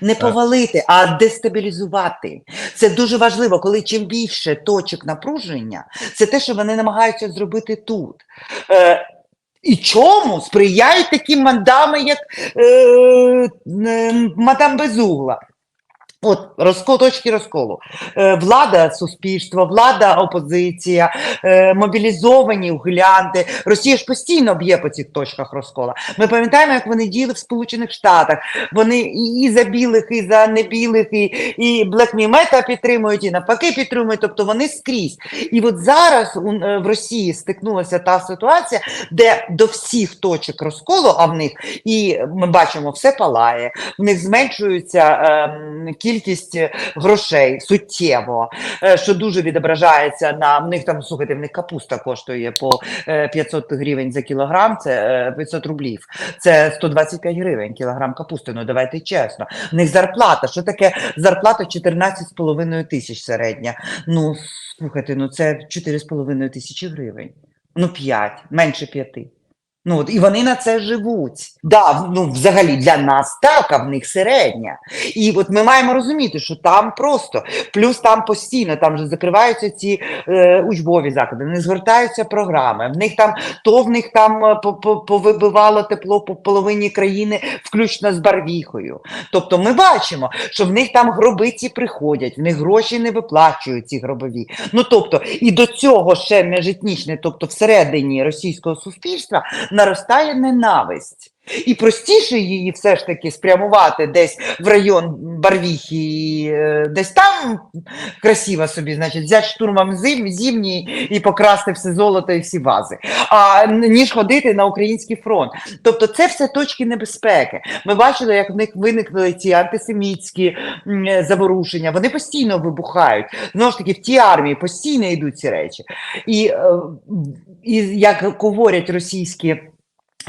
Не повалити, а дестабілізувати. Це дуже важливо, коли чим більше точок напруження, це те, що вони намагаються зробити тут. Е, і чому сприяють такі мадами, як е, е, мадам Безугла? От розкол, точки розколу. Е, влада, суспільство, влада, опозиція, е, мобілізовані, углянти. Росія ж постійно б'є по цих точках розкола. Ми пам'ятаємо, як вони діяли в Сполучених Штатах. Вони і, за білих, і за небілих, і, і Блекмімета підтримують, і навпаки підтримують. Тобто вони скрізь. І от зараз у- е, в Росії стикнулася та ситуація, де до всіх точок розколу, а в них і ми бачимо, все палає, в них зменшується ем, кількість е, грошей суттєво, е, що дуже відображається на в них там, слухайте, в них капуста коштує по е, 500 гривень за кілограм, це е, 500 рублів, це 125 гривень кілограм капусти, ну давайте чесно. В них зарплата, що таке зарплата 14,5 тисяч середня. Ну, слухайте, ну це 4,5 тисячі гривень. Ну, 5, менше 5. Ну, от, і вони на це живуть. Да, ну, взагалі для нас так, а в них середня. І от ми маємо розуміти, що там просто, плюс там постійно, там вже закриваються ці е, учбові заклади, не згортаються програми. В них там то в них там е, по- по- повибивало тепло по половині країни, включно з барвіхою. Тобто ми бачимо, що в них там гробиці приходять, в них гроші не виплачують ці гробові. Ну тобто, і до цього ще міжетнічне, тобто всередині російського суспільства наростає ненависть. І простіше її все ж таки спрямувати десь в район Барвіхи, е, десь там красиво собі, значить, взяти штурмом зим, зимній і покрасти все золото і всі вази, а ніж ходити на український фронт. Тобто це все точки небезпеки. Ми бачили, як в них виникли ці антисемітські заворушення. Вони постійно вибухають. Знову ж таки, в тій армії постійно йдуть ці речі. І, е, і як говорять російські.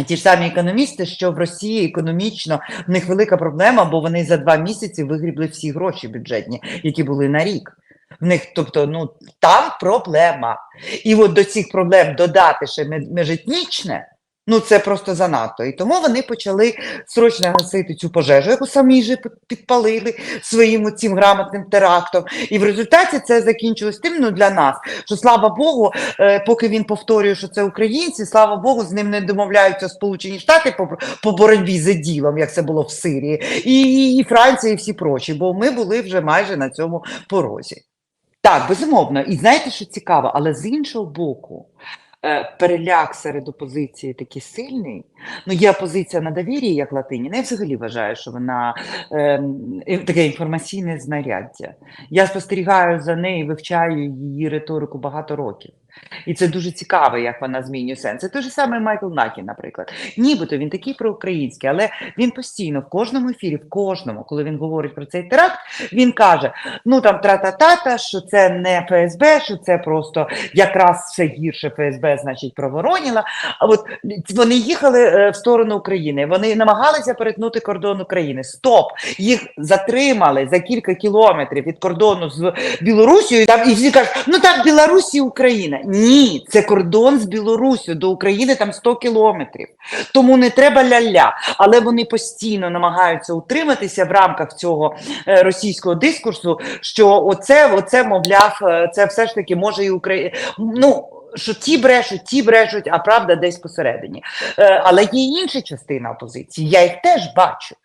Ті ж самі економісти, що в Росії економічно в них велика проблема, бо вони за два місяці вигрібли всі гроші бюджетні, які були на рік. В них, тобто, ну там проблема. І от до цих проблем додати ще межетнічне, ну це просто занадто. І тому вони почали срочно гасити цю пожежу, яку самі ж підпалили своїм цим грамотним терактом. І в результаті це закінчилось тим, ну для нас, що слава Богу, е, поки він повторює, що це українці, слава Богу, з ним не домовляються Сполучені Штати по, по боротьбі за ділом, як це було в Сирії, і, і, і Франція, і всі прочі, бо ми були вже майже на цьому порозі. Так, безумовно. І знаєте, що цікаво, але з іншого боку, переляк серед опозиції такий сильний. Ну, є опозиція на довір'ї, як Латиніна. Я взагалі вважаю, що вона ем, таке інформаційне знаряддя. Я спостерігаю за нею, вивчаю її риторику багато років. І це дуже цікаво, як вона змінює сенс. Це той же самий Майкл Накі, наприклад. Нібито він такий проукраїнський, але він постійно в кожному ефірі, в кожному, коли він говорить про цей теракт, він каже: ну там тра-та-та-та, що це не ФСБ, що це просто якраз все гірше ФСБ, значить, провороніло. А от вони їхали е, в сторону України, вони намагалися перетнути кордон України. Стоп! Їх затримали за кілька кілометрів від кордону з Білорусією. Там і всі кажуть, ну там Білорусі і Ні, це кордон з Білорусію до України там 100 кілометрів. Тому не треба ля-ля. Але вони постійно намагаються утриматися в рамках цього е, російського дискурсу, що оце, оце, мовляв, е, це все ж таки може і Україна. Ну, що ті брешуть, ті брешуть, а правда десь посередині. Е, але є інша частина опозиції. Я їх теж бачу.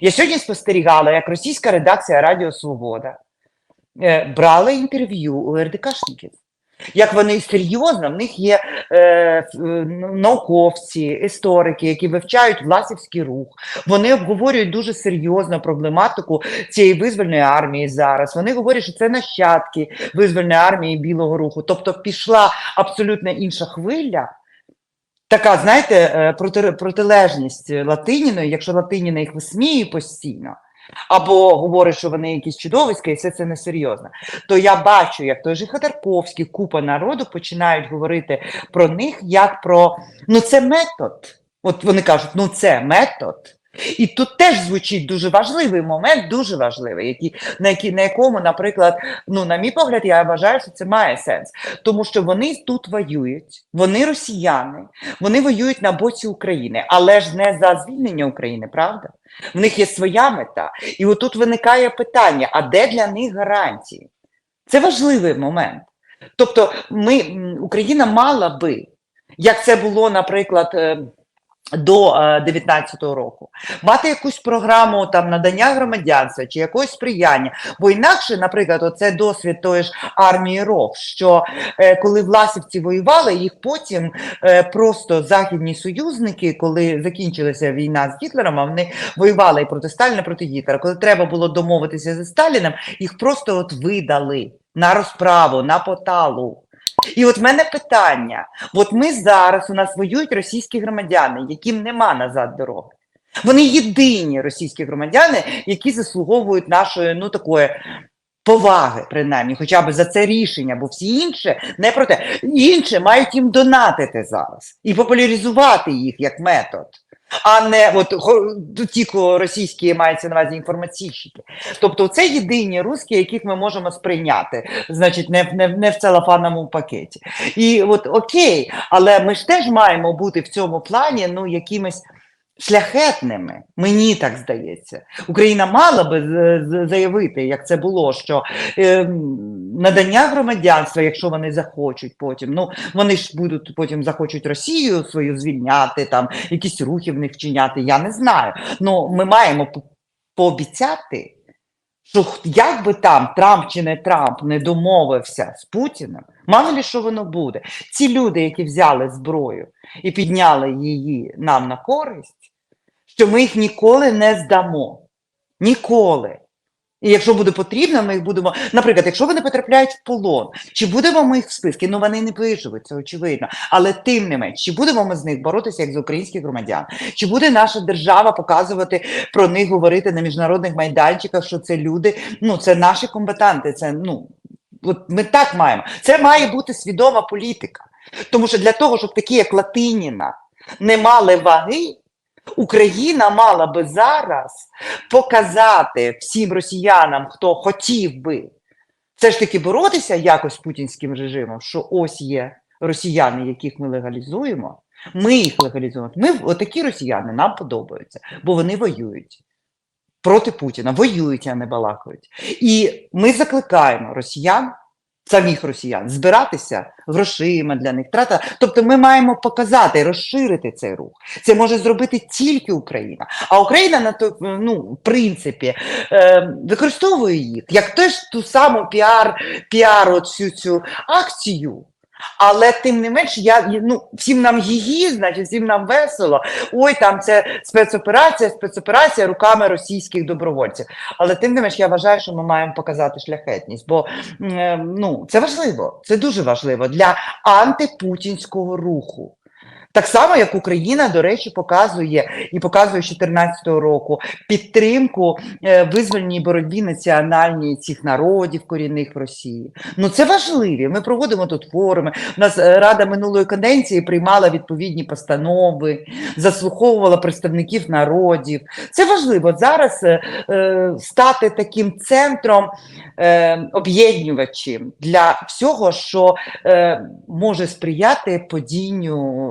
Я сьогодні спостерігала, як російська редакція Радіо Свобода брала інтерв'ю у РДКшників. Як вони серйозно, в них є е, е, науковці, історики, які вивчають власівський рух. Вони обговорюють дуже серйозно проблематику цієї визвольної армії зараз. Вони говорять, що це нащадки визвольної армії білого руху. Тобто пішла абсолютно інша хвиля. Така, знаєте, е, проти, протилежність Латиніної, якщо Латиніна їх висміює постійно, або говорить, що вони якісь чудовиська, і все це несерйозно, то я бачу, як той же Ходорковський, купа народу починають говорити про них як про ну це метод. От вони кажуть, ну це метод. І тут теж звучить дуже важливий момент, дуже важливий, який, на, який, на якому, наприклад, ну, на мій погляд, я вважаю, що це має сенс. Тому що вони тут воюють, вони росіяни, вони воюють на боці України, але ж не за звільнення України, правда? В них є своя мета. І отут виникає питання: а де для них гарантії? Це важливий момент. Тобто, ми, Україна мала би, як це було, наприклад, е, до 19-го року, мати якусь програму там надання громадянства чи якогось сприяння. Бо інакше, наприклад, оце досвід тої ж армії РОВ, що е, коли власівці воювали, їх потім е, просто західні союзники, коли закінчилася війна з Гітлером, а вони воювали і проти Сталіна, проти Гітлера. Коли треба було домовитися зі Сталіним, їх просто от видали на розправу, на поталу. І от в мене питання: от ми зараз у нас воюють російські громадяни, яким нема назад дороги. Вони єдині російські громадяни, які заслуговують нашої ну такої поваги, принаймні, хоча б за це рішення, бо всі інші не про те. Інші мають їм донатити зараз і популяризувати їх як метод. А не от ті, тільки російські мається на увазі інформаційщики. Тобто це єдині русські, яких ми можемо сприйняти, значить, не, не, не в целофаному пакеті. І от окей, але ми ж теж маємо бути в цьому плані ну, якимись шляхетними. Мені так здається. Україна мала би заявити, як це було, що е, надання громадянства, якщо вони захочуть потім, ну вони ж будуть потім захочуть Росію свою звільняти, там якісь рухи в них вчиняти. Я не знаю. Ну ми маємо пообіцяти. Що як би там Трамп чи не Трамп не домовився з Путіним, мало ли що воно буде. Ці люди, які взяли зброю і підняли її нам на користь, що ми їх ніколи не здамо. Ніколи. І якщо буде потрібно, ми їх будемо. Наприклад, якщо вони потрапляють в полон, чи будемо ми їх в списки? Ну вони не виживуть, це очевидно. Але тим не менш, чи будемо ми з них боротися як з українських громадян? Чи буде наша держава показувати про них, говорити на міжнародних майданчиках, що це люди, ну це наші комбатанти, це ну. От ми так маємо. Це має бути свідома політика. Тому що для того, щоб такі, як Латиніна, не мали ваги, Україна мала би зараз показати всім росіянам, хто хотів би все ж таки боротися якось з путінським режимом, що ось є росіяни, яких ми легалізуємо. Ми їх легалізуємо. Ми отакі росіяни нам подобаються, бо вони воюють проти Путіна, воюють, а не балакають. І ми закликаємо росіян, самих росіян, збиратися грошима для них, трата. Тобто ми маємо показати, розширити цей рух. Це може зробити тільки Україна. А Україна на то, ну, в принципі, е, використовує їх як теж ту саму піар, піар оцю цю акцію. Але тим не менш, я ну всім нам її, значить, всім нам весело. Ой, там це спецоперація, спецоперація руками російських добровольців. Але тим не менш, я вважаю, що ми маємо показати шляхетність, бо е, ну це важливо, це дуже важливо для антипутінського руху. Так само, як Україна, до речі, показує і показує з 2014 року підтримку е, визвольній боротьбі національній цих народів корінних в Росії. Ну це важливі. Ми проводимо тут форуми. У нас е, рада минулої каденції приймала відповідні постанови, заслуховувала представників народів. Це важливо зараз е, е, стати таким центром е, об'єднувачем для всього, що е, може сприяти падінню